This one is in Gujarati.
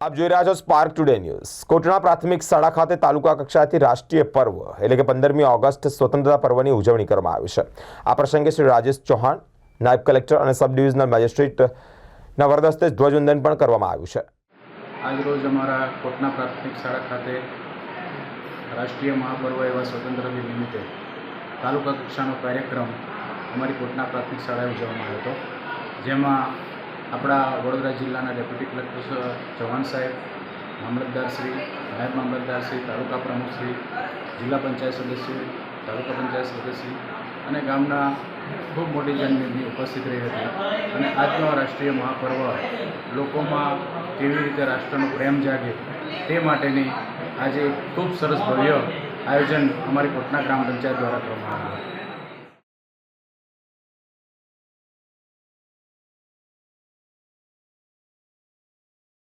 આપ જોઈ રહ્યા છો સ્પાર્ક ટુડે ન્યૂઝ કોટણા પ્રાથમિક શાળા ખાતે તાલુકા કક્ષાએથી રાષ્ટ્રીય પર્વ, એટલે કે પંદરમી ઓગસ્ટ સ્વતંત્રતા પર્વની ઉજવણી કરવામાં આવી છે. આ પ્રસંગે શ્રી રાજેશ ચૌહાણ, નાયબ કલેક્ટર અને સબ ડિવિઝનલ મેજિસ્ટ્રેટના વરદસ્તે ધ્વજવંદન પણ કરવામાં આવ્યું છે. આજરોજ અમારા કોટના પ્રાથમિક શાળા ખાતે રાષ્ટ્રીય મહાપર્વ એવા સ્વતંત્ર નિમિત્તે તાલુકા કક્ષાનો કાર્યક્રમ અમારી કોટના પ્રાથમિક શાળાએ ઉજવવામાં આવ્યો હતો. જેમાં આપણા વડોદરા જિલ્લાના ડેપ્યુટી કલેક્ટર ચૌહાણ સાહેબ મામલતદારશ્રી નાયબ મામલતદારશ્રી તાલુકા પ્રમુખશ્રી જિલ્લા પંચાયત સદસ્ય, તાલુકા પંચાયત સદસ્ય અને ગામના ખૂબ મોટી જનમેદની ઉપસ્થિત રહી હતી. અને આજનો રાષ્ટ્રીય મહાપર્વ લોકોમાં કેવી રીતે રાષ્ટ્રનો પ્રેમ જાગે તે માટેની આજે ખૂબ સરસ ભવ્ય આયોજન અમારી કોટના ગ્રામ પંચાયત દ્વારા કરવામાં આવ્યું.